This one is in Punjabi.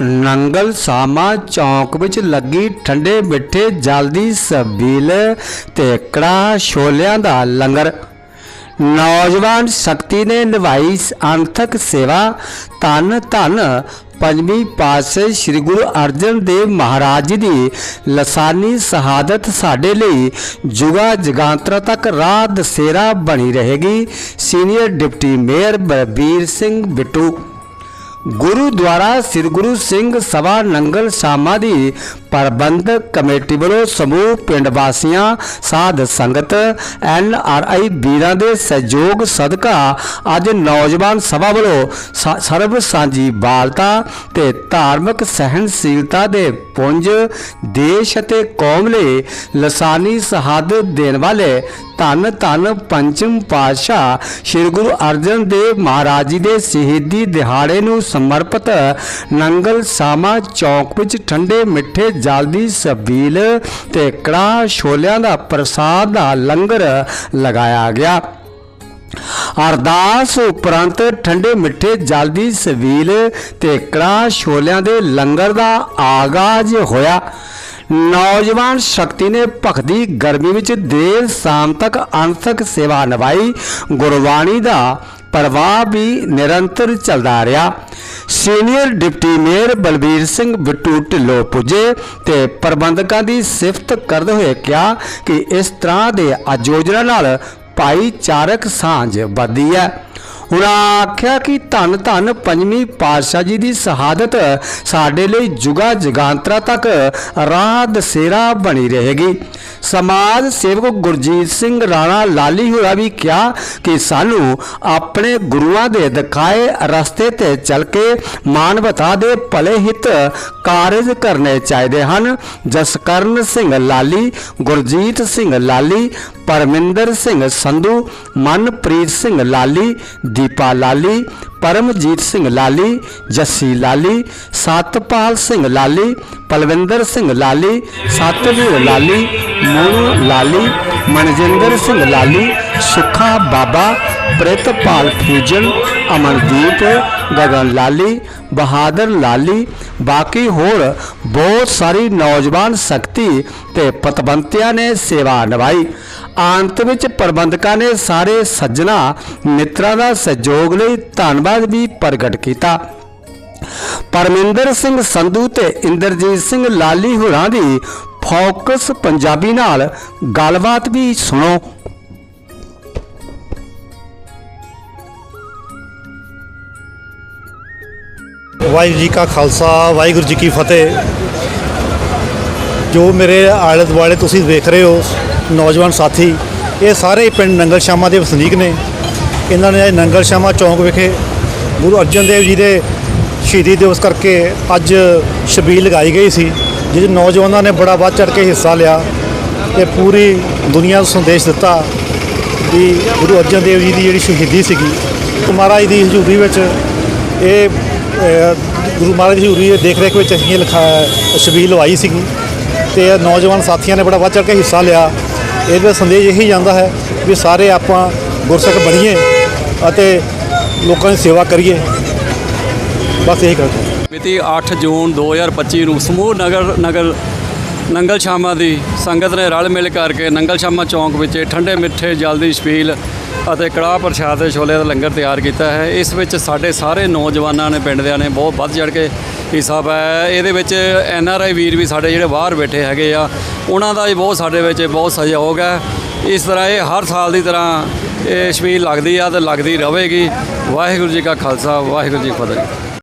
ਨੰਗਲ ਸਾਮਾ ਚੌਂਕ ਵਿੱਚ ਲੱਗੀ ਠੰਡੇ ਮਿੱਠੇ ਜਲ ਦੀ ਸਬੀਲ ਤੇ ਕੜਾ ਛੋਲਿਆਂ ਦਾ ਲੰਗਰ। ਨੌਜਵਾਨ ਸ਼ਕਤੀ ਨੇ ਨਿਭਾਈ ਅੰਤਕ ਸੇਵਾ। ਧੰਨ ਧੰਨ ਪੰਜਵੀਂ ਪਾਤਸ਼ਾਹ ਸ੍ਰੀ ਗੁਰੂ ਅਰਜਨ ਦੇਵ ਮਹਾਰਾਜ ਜੀ ਦੀ ਲਸਾਨੀ ਸ਼ਹਾਦਤ ਸਾਡੇ ਲਈ ਜੁਗਾ ਜਗਾਂਤਰਾ ਤੱਕ ਰਾਹ ਦਸੇਰਾ ਬਣੀ ਰਹੇਗੀ। Senior deputy mayor Balbir Singh Bittu gurdwara Sri Guru Singh Sabha Nangal Shama ਦੀ ਪ੍ਰਬੰਧਕ ਕਮੇਟੀ ਵੱਲੋਂ ਸਮੂਹ ਪਿੰਡ ਵਾਸੀਆਂ, ਸਾਧ ਸੰਗਤ, ਐਨ ਆਰ ਆਈ ਵੀਰਾਂ ਦੇ ਸਹਿਯੋਗ ਸਦਕਾ ਅੱਜ ਨੌਜਵਾਨ ਸਭਾ ਵੱਲੋਂ ਸ- ਸਰਬ ਸਾਂਝੀ ਬਾਲਤਾ ਤੇ ਧਾਰਮਿਕ ਸਹਿਣਸ਼ੀਲਤਾ ਦੇ ਪੁੰਜ ਦੇਸ਼ ਅਤੇ ਕੌਮ ਲਈ ਲਸਾਨੀ ਸ਼ਹਾਦਤ ਦੇਣ ਵਾਲੇ ਧੰਨ ਧੰਨ ਪੰਚਮ ਪਾਤਸ਼ਾਹ ਸ੍ਰੀ ਗੁਰੂ ਅਰਜਨ ਦੇਵ ਮਹਾਰਾਜ ਜੀ ਦੇ ਸ਼ਹੀਦੀ ਦਿਹਾੜੇ ਨੂੰ ਸਮਰਪਿਤ ਨੰਗਲ ਸਾਮਾ ਚੌਕ ਵਿੱਚ ਠੰਡੇ ਮਿੱਠੇ ਜਲਦੀ ਸਬੀਲ ਤੇ ਕੜਾਹ ਛੋਲਿਆਂ ਦਾ ਪ੍ਰਸਾਦ ਦਾ ਲੰਗਰ ਲਗਾਇਆ ਗਿਆ। ਅਰਦਾਸ ਉਪਰੰਤ ਠੰਡੇ ਮਿੱਠੇ ਜਲ ਦੀ ਸਵੀਲ ਤੇ ਕੜਾਹ ਛੋਲਿਆਂ ਦੇ ਲੰਗਰ ਦਾ ਆਗਾਜ਼ ਹੋਇਆ। ਨੌਜਵਾਨ ਸ਼ਕਤੀ ਨੇ ਭਖਦੀ ਗਰਮੀ ਵਿੱਚ ਦੇਰ ਸ਼ਾਮ ਤੱਕ ਅਣਥਕ ਸੇਵਾ ਨਿਭਾਈ। ਗੁਰਬਾਣੀ ਦਾ ਪ੍ਰਵਾਹ ਵੀ ਨਿਰੰਤਰ ਚੱਲਦਾ ਰਿਹਾ। Senior deputy mayor Balbir Singh Bittu Dhillon ਪੁੱਜੇ ਤੇ ਪ੍ਰਬੰਧਕਾਂ ਦੀ ਸਿਫਤ ਕਰਦੇ ਹੋਏ ਕਿਹਾ ਕਿ ਇਸ ਤਰ੍ਹਾਂ ਦੇ ਆਯੋਜਨਾਂ ਨਾਲ ਭਾਈਚਾਰਕ ਸਾਂਝ ਵੱਧਦੀ ਹੈ। ਉਹਨਾਂ ਆਖਿਆ ਕਿ ਧੰਨ ਧੰਨ ਪੰਜਵੀਂ ਪਾਤਸ਼ਾਹ ਜੀ ਦੀ ਸ਼ਹਾਦਤ ਸਾਡੇ ਲਈ ਜੁਗਾ ਜਗਾਂਤਰਾ ਤੱਕ ਰਾਹ ਦਸੇਰਾ ਬਣੀ ਰਹੇਗੀ। ਸਮਾਜ ਸੇਵਕ ਗੁਰਜੀਤ ਸਿੰਘ ਰਾਣਾ ਲਾਲੀ ਹੋਰਾ ਵੀ ਕਿਹਾ ਕਿ ਸਾਨੂੰ ਆਪਣੇ ਗੁਰੂਆਂ ਦੇ ਦਿਖਾਏ ਰਸਤੇ ਤੇ ਚੱਲ ਕੇ ਮਾਨਵਤਾ ਦੇ ਭਲੇ ਹਿੱਤ ਕਾਰਜ ਕਰਨੇ ਚਾਹੀਦੇ ਹਨ। ਜਸਕਰਨ ਸਿੰਘ ਲਾਲੀ, ਗੁਰਜੀਤ ਸਿੰਘ ਲਾਲੀ, ਪਰਮਿੰਦਰ ਸਿੰਘ ਸੰਧੂ, ਮਨਪ੍ਰੀਤ ਸਿੰਘ ਲਾਲੀ ਦੀਪਾ ਲਾਲੀ ਪਰਮਜੀਤ ਸਿੰਘ ਲਾਲੀ, ਜੱਸੀ ਲਾਲੀ, ਸਤਪਾਲ ਸਿੰਘ ਲਾਲੀ, ਪਲਵਿੰਦਰ ਸਿੰਘ ਲਾਲੀ, ਸਤਵੀਰ ਲਾਲੀ ਮੋਨੂ ਲਾਲੀ, ਮਨਜਿੰਦਰ ਸਿੰਘ ਲਾਲੀ, ਸੁਖਾ ਬਾਬਾ, ਪ੍ਰਿਤਪਾਲ ਫੂਜਨ ਅਮਨਦੀਪ ਗਗਨ ਲਾਲੀ, ਬਹਾਦਰ ਲਾਲੀ, ਬਾਕੀ ਹੋਰ ਬਹੁਤ ਸਾਰੀ ਨੌਜਵਾਨ ਸ਼ਕਤੀ ਤੇ ਪਤਵੰਤਿਆਂ ਨੇ ਸੇਵਾ ਨਿਭਾਈ। ਅੰਤ ਵਿੱਚ ਪ੍ਰਬੰਧਕਾਂ ਨੇ ਸਾਰੇ ਸੱਜਣਾ ਮਿੱਤਰਾਂ ਦਾ ਸਹਿਯੋਗ ਲਈ ਧੰਨਵਾਦ ਵੀ ਪ੍ਰਗਟ ਕੀਤਾ। ਪਰਮਿੰਦਰ ਸਿੰਘ ਸੰਧੂ ਤੇ ਇੰਦਰਜੀਤ ਸਿੰਘ ਲਾਲੀ ਹੋਰਾਂ ਦੀ ਫੋਕਸ ਪੰਜਾਬੀ ਨਾਲ ਗੱਲਬਾਤ ਵੀ ਸੁਣੋ। ਵਾਹਿਗੁਰੂ ਜੀ ਕਾ ਖਾਲਸਾ, ਵਾਹਿਗੁਰੂ ਜੀ ਕੀ ਫਤਿਹ। ਜੋ ਮੇਰੇ ਆਲੇ ਦੁਆਲੇ ਤੁਸੀਂ ਵੇਖ ਰਹੇ ਹੋ ਨੌਜਵਾਨ ਸਾਥੀ, ਇਹ ਸਾਰੇ ਪਿੰਡ ਨੰਗਲ ਸ਼ਾਮਾ ਦੇ ਵਸਨੀਕ ਨੇ। ਇਹਨਾਂ ਨੇ ਨੰਗਲ ਸ਼ਾਮਾ ਚੌਂਕ ਵਿਖੇ ਗੁਰੂ ਅਰਜਨ ਦੇਵ ਜੀ ਦੇ ਸ਼ਹੀਦੀ ਦਿਵਸ ਕਰਕੇ ਅੱਜ ਸ਼ਬੀਲ ਲਗਾਈ ਗਈ ਸੀ ਜਿਹਦੇ ਨੌਜਵਾਨਾਂ ਨੇ ਬੜਾ ਵੱਧ ਚੜ ਕੇ ਹਿੱਸਾ ਲਿਆ ਤੇ ਪੂਰੀ ਦੁਨੀਆ ਨੂੰ ਸੰਦੇਸ਼ ਦਿੱਤਾ ਵੀ ਗੁਰੂ ਅਰਜਨ ਦੇਵ ਜੀ ਦੀ ਜਿਹੜੀ ਸ਼ਹੀਦੀ ਸੀਗੀ। ਉਹ ਮਹਾਰਾਜ ਦੀ ਹਜ਼ੂਰੀ ਵਿੱਚ ਇਹ ਗੁਰੂ ਮਹਾਰਾਜ ਦੀ ਹਜ਼ੂਰੀ ਦੇ ਦੇਖ ਰੇਖ ਵਿੱਚ ਅਸੀਂ ਲਿਖਾ ਸ਼ਬੀਲ ਲਵਾਈ ਸੀਗੀ ਤੇ ਨੌਜਵਾਨ ਸਾਥੀਆਂ ਨੇ ਬੜਾ ਵੱਧ ਚੜ ਕੇ ਹਿੱਸਾ ਲਿਆ। ਇਹਦਾ ਸੰਦੇਸ਼ ਇਹੀ ਜਾਂਦਾ ਹੈ ਵੀ ਸਾਰੇ ਆਪਾਂ ਗੁਰਸਿੱਖ ਬਣੀਏ ਅਤੇ ਲੋਕਾਂ ਦੀ ਸੇਵਾ ਕਰੀਏ। ਬਸ ਇਹੀ ਗੱਲ ਮਿਤੀ 8 ਜੂਨ 2025 ਨੂੰ ਸਮੂਹ ਨਗਰ ਨਗਰ ਨੰਗਲ ਸ਼ਾਮਾ ਦੀ ਸੰਗਤ ਨੇ ਰਲ ਮਿਲ ਕਰਕੇ ਨੰਗਲ ਸ਼ਾਮਾ ਚੌਂਕ ਵਿੱਚ ਠੰਡੇ ਮਿੱਠੇ ਜਲ ਦੀ ਛਪੀਲ ਅਤੇ ਕੜਾਹ ਪ੍ਰਸ਼ਾਦ ਤੇ ਛੋਲੇ ਦਾ ਲੰਗਰ ਤਿਆਰ ਕੀਤਾ ਹੈ। ਇਸ ਵਿੱਚ ਸਾਡੇ ਸਾਰੇ ਨੌਜਵਾਨਾਂ ਨੇ, ਪਿੰਡ ਦਿਆਂ ਨੇ ਬਹੁਤ ਵੱਧ ਚੜ ਕੇ ਹਿੱਸਾ ਪਾਇਆ ਹੈ। ਇਹਦੇ ਵਿੱਚ ਐਨ ਆਰ ਆਈ ਵੀਰ ਵੀ ਸਾਡੇ ਜਿਹੜੇ ਬਾਹਰ ਬੈਠੇ ਹੈਗੇ ਆ, ਉਹਨਾਂ ਦਾ ਵੀ ਬਹੁਤ ਸਾਡੇ ਵਿੱਚ ਬਹੁਤ ਸਹਿਯੋਗ ਹੈ। ਇਸ ਤਰ੍ਹਾਂ ਇਹ ਹਰ ਸਾਲ ਦੀ ਤਰ੍ਹਾਂ ਇਹ ਛਬੀਲ ਲੱਗਦੀ ਆ ਤੇ ਲੱਗਦੀ ਰਹੇਗੀ। ਵਾਹਿਗੁਰੂ ਜੀ ਕਾ ਖਾਲਸਾ, ਵਾਹਿਗੁਰੂ ਜੀ ਕੀ ਫਤਿਹ।